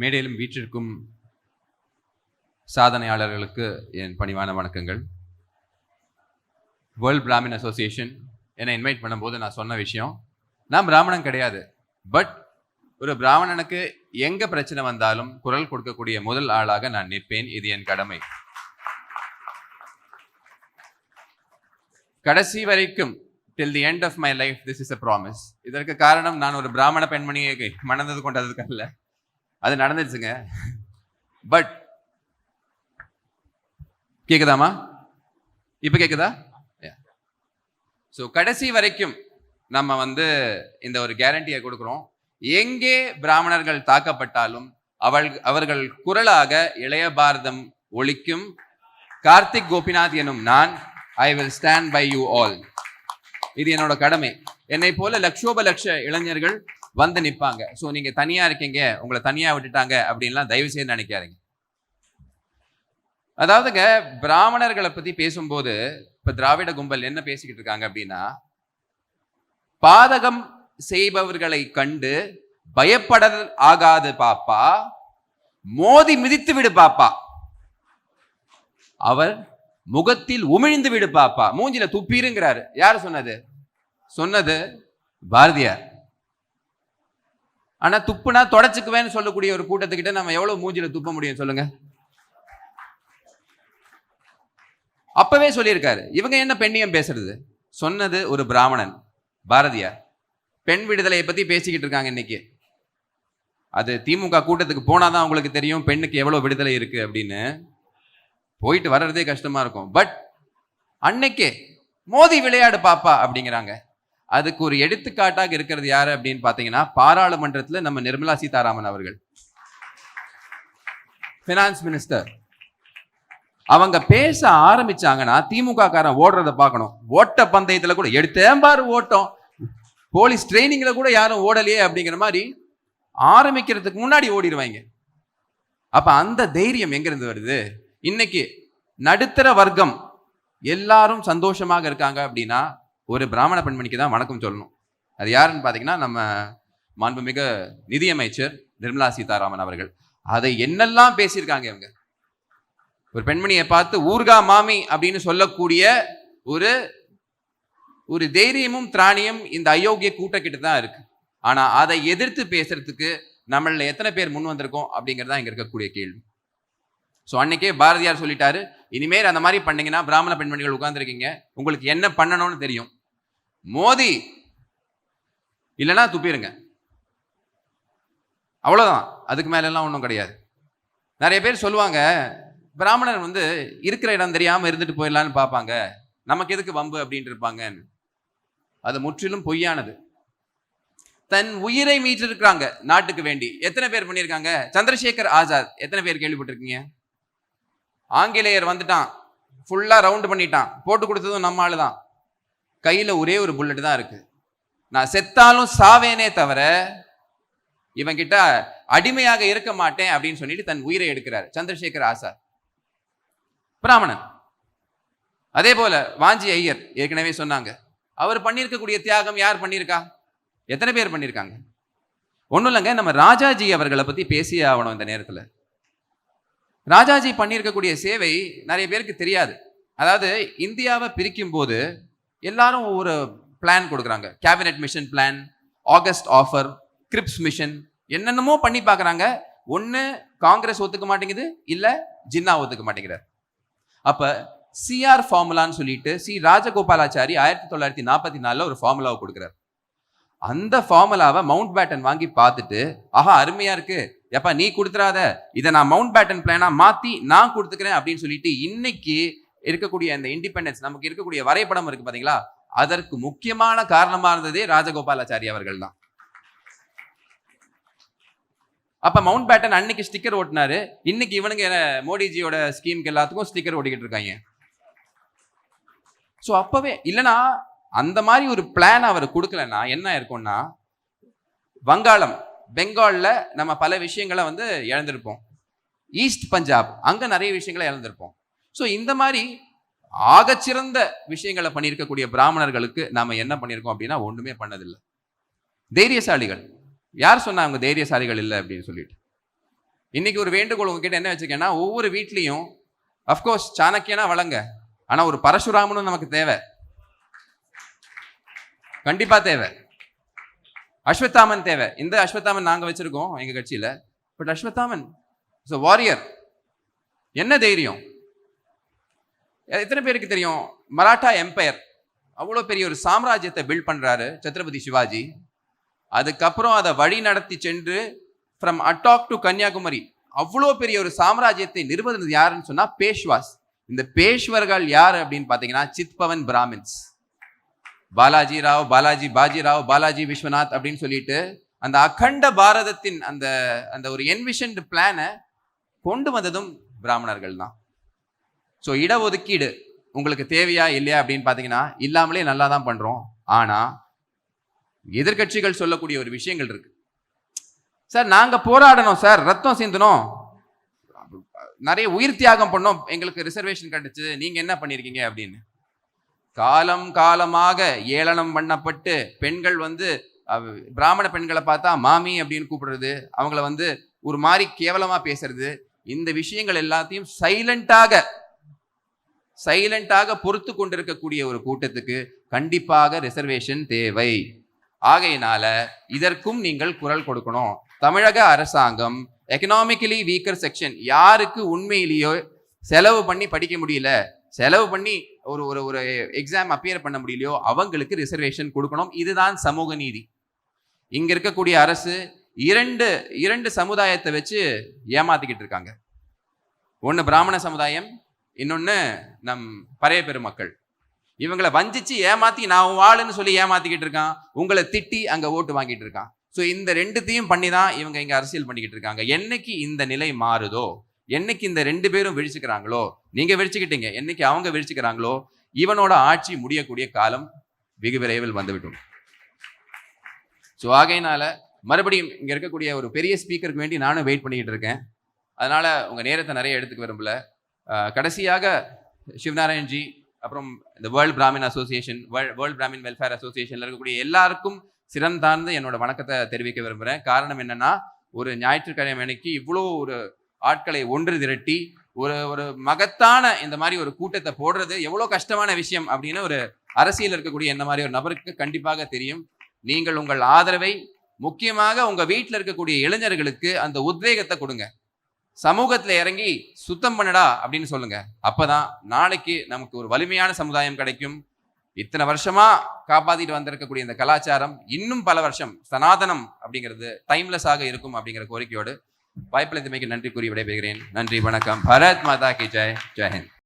மேடையிலும் வீற்றிருக்கும் சாதனையாளர்களுக்கு என் பணிவான வணக்கங்கள். வேர்ல்ட் பிராமின் அசோசியேஷன் என்னை இன்வைட் பண்ணும்போது நான் சொன்ன விஷயம் நான் பிராமணன் கிடையாது. பட் ஒரு பிராமணனுக்கு எங்கே பிரச்சனை வந்தாலும் குரல் கொடுக்கக்கூடிய முதல் ஆளாக நான் நிற்பேன். இது என் கடமை. கடைசி வரைக்கும் till the end of my life this is a promise இதற்கு காரணம் நான் ஒரு பிராமண பெண்மணியை மணந்தது கொண்டதுக்கு அல்ல. அது நடந்துருச்சுங்க. பட் கேக்குதாமா இப்போ கேக்குதா? ஸோ கடைசி வரைக்கும் நம்ம வந்து இந்த ஒரு கேரண்டியை கொடுக்குறோம். எங்கே பிராமணர்கள் தாக்கப்பட்டாலும் அவள் அவர்கள் குரலாக இளைய பாரதம் ஒழிக்கும் கார்த்திக் கோபிநாத் எனும் நான் I will stand by you all இது என்னோட கடமை. என்னை போல லட்சோப லட்ச இளைஞர்கள் வந்து நிப்பாங்க. ஸோ நீங்க தனியா இருக்கீங்க உங்களை தனியா விட்டுட்டாங்க அப்படின்லாம் தயவு செய்து நினைக்காதீங்க. அதாவதுங்க பிராமணர்களை பத்தி பேசும்போது இப்ப திராவிட கும்பல் என்ன பேசிக்கிட்டு இருக்காங்க அப்படின்னா பாதகம் செய்பவர்களை கண்டு பயப்பட ஆகாது பாப்பா மோதி மிதித்து விடு பாப்பா. அவர் முகத்தில் உமிழ்ந்து விடு பாப்பா. மூஞ்சில துப்பீருங்கிறாரு. யார் சொன்னது? சொன்னது பாரதியார். ஆனால் துப்புனா தொடச்சுக்குவேன்னு சொல்லக்கூடிய ஒரு கூட்டத்துக்கிட்ட நம்ம எவ்வளோ மூஞ்சியில் துப்ப முடியும் சொல்லுங்க? அப்பவே சொல்லியிருக்காரு. இவங்க என்ன பெண்ணியம் பேசுறது? சொன்னது ஒரு பிராமணன் பாரதியார். பெண் விடுதலையை பற்றி பேசிக்கிட்டு இருக்காங்க இன்னைக்கு. அது திமுக கூட்டத்துக்கு போனாதான் உங்களுக்கு தெரியும் பெண்ணுக்கு எவ்வளோ விடுதலை இருக்கு அப்படின்னு. போயிட்டு வர்றதே கஷ்டமா இருக்கும். பட் அன்னைக்கே மோதி விளையாடு பாப்பா அப்படிங்கிறாங்க. அதுக்கு ஒரு எடுத்துக்காட்டாக இருக்கிறது யாரு அப்படின்னு பார்த்தீங்கன்னா பாராளுமன்றத்தில் நம்ம நிர்மலா சீதாராமன் அவர்கள். ஃபினான்ஸ் மினிஸ்டர் அவங்க பேச ஆரம்பிச்சாங்கன்னா திமுக காரன் ஓடுறத பார்க்கணும். ஓட்ட பந்தயத்தில் கூட எடுத்தேம்பாரு ஓட்டம். போலீஸ் ட்ரைனிங்கில் கூட யாரும் ஓடலையே அப்படிங்கிற மாதிரி ஆரம்பிக்கிறதுக்கு முன்னாடி ஓடிடுவாங்க. அப்போ அந்த தைரியம் எங்கேருந்து வருது? இன்னைக்கு நடுத்தர வர்க்கம் எல்லாரும் சந்தோஷமாக இருக்காங்க அப்படின்னா ஒரு பிராமண பெண்மணிக்கு தான் வணக்கம் சொல்லணும். அது யாருன்னு பார்த்தீங்கன்னா நம்ம மாண்புமிகு நிதியமைச்சர் நிர்மலா சீதாராமன் அவர்கள். அதை என்னெல்லாம் பேசியிருக்காங்க இவங்க? ஒரு பெண்மணியை பார்த்து ஊர்கா மாமி அப்படின்னு சொல்லக்கூடிய ஒரு ஒரு தைரியமும் திராணியும் இந்த அயோக்கிய கூட்டக்கிட்ட தான் இருக்கு. ஆனா அதை எதிர்த்து பேசுறதுக்கு நம்மள எத்தனை பேர் முன் வந்திருக்கோம் அப்படிங்கிறது தான் இங்க இருக்கக்கூடிய கேள்வி. ஸோ அன்னைக்கே பாரதியார் சொல்லிட்டாரு இனிமேல் அந்த மாதிரி பண்ணீங்கன்னா பிராமண பெண்மணிகள் உட்காந்துருக்கீங்க உங்களுக்கு என்ன பண்ணணும்னு தெரியும். மோதி. இல்லைன்னா துப்பிடுங்க அவ்வளோதான் அதுக்கு மேலெல்லாம் ஒன்றும் கிடையாது. நிறைய பேர் சொல்லுவாங்க பிராமணர் வந்து இருக்கிற இடம் தெரியாமல் இருந்துட்டு போயிடலான்னு பார்ப்பாங்க. நமக்கு எதுக்கு வம்பு அப்படின்ட்டு இருப்பாங்கன்னு. அது முற்றிலும் பொய்யானது. தன் உயிரை மீட்டிருக்கிறாங்க நாட்டுக்கு வேண்டி. எத்தனை பேர் பண்ணியிருக்காங்க? சந்திரசேகர் ஆசாத். எத்தனை பேர் கேள்விப்பட்டிருக்கீங்க? ஆங்கிலேயர் வந்துட்டான். ஃபுல்லாக ரவுண்டு பண்ணிட்டான். போட்டு கொடுத்ததும் நம்ம ஆளு தான் கையில் ஒரே ஒரு புல்லட் தான் இருக்கு. நான் செத்தாலும் சாவேனே தவிர இவங்கிட்ட அடிமையாக இருக்க மாட்டேன் அப்படின்னு சொல்லிட்டு தன் உயிரை எடுக்கிறார். சந்திரசேகர் ஆசாத் பிராமணன். அதே போல வாஞ்சி ஐயர் ஏற்கனவே சொன்னாங்க. அவர் பண்ணியிருக்கக்கூடிய தியாகம் யார் பண்ணியிருக்கா எத்தனை பேர் பண்ணியிருக்காங்க ஒன்றும் இல்லைங்க நம்ம ராஜாஜி அவர்களை பற்றி பேசியே ஆகணும் இந்த நேரத்தில். ராஜாஜி பண்ணியிருக்கக்கூடிய சேவை நிறைய பேருக்கு தெரியாது. அதாவது இந்தியாவை பிரிக்கும் போது எல்லாரும் ஒவ்வொரு பிளான் கொடுக்குறாங்க. Cabinet mission plan August offer Cripps mission என்னென்னமோ பண்ணி பார்க்குறாங்க. ஒன்று காங்கிரஸ் ஒத்துக்க மாட்டேங்குது இல்லை ஜின்னா ஒத்துக்க மாட்டேங்கிறார். அப்போ சிஆர் ஃபார்முலான்னு சொல்லிட்டு சி ராஜகோபாலாச்சாரி ஆயிரத்தி தொள்ளாயிரத்தி நாற்பத்தி நாலில் ஒரு ஃபார்முலாவை கொடுக்குறாரு. அந்த ஃபார்முலாவை மவுண்ட் பேட்டன் வாங்கி பார்த்துட்டு ஆஹா அருமையாக இருக்கு. எப்பா நீ கொடுத்துறாத. இதை நான் மவுண்ட் பேட்டன் பிளானாக மாற்றி நான் கொடுத்துக்கிறேன் அப்படின்னு சொல்லிட்டு இன்னைக்கு இருக்கக்கூடிய அந்த இண்டிபெண்டன்ஸ் நமக்கு இருக்கக்கூடிய வரைபடம் இருக்கு பாத்தீங்களா? அதற்கு முக்கியமான காரணமா இருந்ததே ராஜகோபாலாச்சாரி அவர்கள் தான் அப்ப மவுண்ட் பேட்டன் அன்னைக்கு ஸ்டிக்கர் ஓட்டினாரு. இன்னைக்கு இவனுங்க மோடிஜியோட ஸ்கீம்க்கு எல்லாத்துக்கும் ஸ்டிக்கர் ஓட்டிக்கிட்டு இருக்காங்க. ஸோ அப்பவே இல்லைன்னா அந்த மாதிரி ஒரு பிளான் அவர் கொடுக்கலன்னா என்ன இருக்கும்னா வங்காளம் பெங்காலில் நம்ம பல விஷயங்களை வந்து இழந்திருப்போம். ஈஸ்ட் பஞ்சாப் அங்கே நிறைய விஷயங்களை இழந்திருப்போம். ஸோ இந்த மாதிரி ஆகச்சிறந்த விஷயங்களை பண்ணியிருக்கக்கூடிய பிராமணர்களுக்கு நாம் என்ன பண்ணியிருக்கோம் அப்படின்னா ஒன்றுமே பண்ணதில்லை. தைரியசாலிகள். யார் சொன்னா அவங்க தைரியசாலிகள் இல்லை அப்படின்னு சொல்லிட்டு? இன்னைக்கு ஒரு வேண்டுகோள் உங்ககிட்ட என்ன வச்சுக்கேன்னா ஒவ்வொரு வீட்லேயும் அஃப்கோர்ஸ் சாணக்கியனா வளங்க. ஆனால் ஒரு பரசுராமனும் நமக்கு தேவை. கண்டிப்பாக தேவை. அஸ்வத்தாமன் தேவை. இந்த அஸ்வத்தாமன் நாங்கள் வச்சுருக்கோம் எங்கள் கட்சியில். பட் அஸ்வத்தாமன் இஸ் வாரியர் என்ன தைரியம்? எத்தனை பேருக்கு தெரியும்? மராட்டா எம்பையர். அவ்வளோ பெரிய ஒரு சாம்ராஜ்யத்தை பில்ட் பண்ணுறாரு சத்ரபதி சிவாஜி. அதுக்கப்புறம் அதை வழி நடத்தி சென்று ஃப்ரம் அட்டாக் டு கன்னியாகுமரி அவ்வளோ பெரிய ஒரு சாம்ராஜ்யத்தை நிறுவனது யாருன்னு சொன்னால் பேஷ்வாஸ். இந்த பேஷ்வர்கள் யார் அப்படின்னு பார்த்தீங்கன்னா சித்பவன் பிராமின்ஸ். பாலாஜி ராவ் பாலாஜி பாஜி ராவ் பாலாஜி விஸ்வநாத் அப்படின்னு சொல்லிட்டு அந்த அகண்ட பாரதத்தின் அந்த அந்த ஒரு என்விஷன்டு பிளானை கொண்டு வந்ததும் பிராமணர்கள் தான் ஸோ இடஒதுக்கீடு உங்களுக்கு தேவையா இல்லையா அப்படின்னு பார்த்தீங்கன்னா இல்லாமலே நல்லா தான் பண்ணுறோம் ஆனால் எதிர்க்கட்சிகள் சொல்லக்கூடிய ஒரு விஷயங்கள் இருக்கு. சார் நாங்கள் போராடணும் சார். ரத்தம் சிந்தணும். நிறைய உயிர் தியாகம் பண்ணோம். எங்களுக்கு ரிசர்வேஷன் கிடைச்சு. நீங்கள் என்ன பண்ணியிருக்கீங்க அப்படின்னு. காலம் காலமாக ஏளனம் பண்ணப்பட்டு பெண்கள் வந்து பிராமண பெண்களை பார்த்தா மாமி அப்படின்னு கூப்பிடுறது. அவங்கள வந்து ஒரு மாதிரி கேவலமாக பேசுறது. இந்த விஷயங்கள் எல்லாத்தையும் சைலண்டாக சைலண்டாக பொறுத்து கொண்டிருக்கக்கூடிய ஒரு கூட்டத்துக்கு கண்டிப்பாக ரிசர்வேஷன் தேவை. ஆகையினால இதற்கும் நீங்கள் குரல் கொடுக்கணும். தமிழக அரசாங்கம் எக்கனாமிக்கலி வீக்கர் செக்ஷன் யாருக்கு உண்மையிலேயோ செலவு பண்ணி படிக்க முடியல செலவு பண்ணி ஒரு ஒரு ஒரு எக்ஸாம் அப்பியர் பண்ண முடியலையோ அவங்களுக்கு ரிசர்வேஷன் கொடுக்கணும். இதுதான் சமூக நீதி. இங்கே இருக்கக்கூடிய அரசு இரண்டு இரண்டு சமுதாயத்தை வச்சு ஏமாத்திக்கிட்டு இருக்காங்க. ஒன்று பிராமண சமுதாயம் இன்னொன்று நம் பறைய பெருமக்கள். இவங்களை வஞ்சிச்சு ஏமாத்தி நான் வாழுன்னு சொல்லி ஏமாத்திக்கிட்டு இருக்கான். உங்களை திட்டி அங்கே ஓட்டு வாங்கிட்டு இருக்கான். ஸோ இந்த ரெண்டுத்தையும் பண்ணி தான் இவங்க இங்கே அரசியல் பண்ணிக்கிட்டு இருக்காங்க. என்னைக்கு இந்த நிலை மாறுதோ என்னைக்கு இந்த ரெண்டு பேரும் விழிச்சுக்கிறாங்களோ நீங்கள் விழிச்சுக்கிட்டீங்க என்னைக்கு அவங்க விழிச்சுக்கிறாங்களோ இவனோட ஆட்சி முடியக்கூடிய காலம் வெகு விரைவில் வந்துவிடும். ஸோ ஆகையினால மறுபடியும் இங்கே இருக்கக்கூடிய ஒரு பெரிய ஸ்பீக்கருக்கு வேண்டி நானும் வெயிட் பண்ணிக்கிட்டு இருக்கேன். அதனால் உங்கள் நேரத்தை நிறைய எடுத்துக்க விரும்பல. கடைசியாக சிவநாராயண்ஜி அப்புறம் இந்த world Brahmin association world Brahmin welfare அசோசியேஷனில் இருக்கக்கூடிய எல்லாருக்கும் சிறந்தார்ந்து என்னோட வணக்கத்தை தெரிவிக்க விரும்புகிறேன் காரணம் என்னன்னா ஒரு ஞாயிற்றுக்கிழமை அன்னைக்கு இவ்வளோ ஒரு ஆட்களை ஒன்று திரட்டி ஒரு ஒரு மகத்தான இந்த மாதிரி ஒரு கூட்டத்தை போடுறது எவ்வளோ கஷ்டமான விஷயம் அப்படின்னு ஒரு அரசியல் இருக்கக்கூடிய என்ன மாதிரி ஒரு நபருக்கு கண்டிப்பாக தெரியும். நீங்கள் உங்கள் ஆதரவை முக்கியமாக உங்கள் வீட்டில் இருக்கக்கூடிய இளைஞர்களுக்கு அந்த உத்வேகத்தை கொடுங்க. சமூகத்தில் இறங்கி சுத்தம் பண்ணுடா அப்படின்னு சொல்லுங்க. அப்பதான் நாளைக்கு நமக்கு ஒரு வலிமையான சமுதாயம் கிடைக்கும். இத்தனை வருஷமா காப்பாத்திட்டு வந்திருக்கக்கூடிய இந்த கலாச்சாரம் இன்னும் பல வருஷம் சனாதனம் அப்படிங்கிறது டைம்லெஸ் ஆக இருக்கும் அப்படிங்கிற கோரிக்கையோடு வாய்ப்பில் நன்றி கூறி விடைபெறுகிறேன். நன்றி வணக்கம். பரத் மாதா கி ஜெய். ஜெயஹிந்த்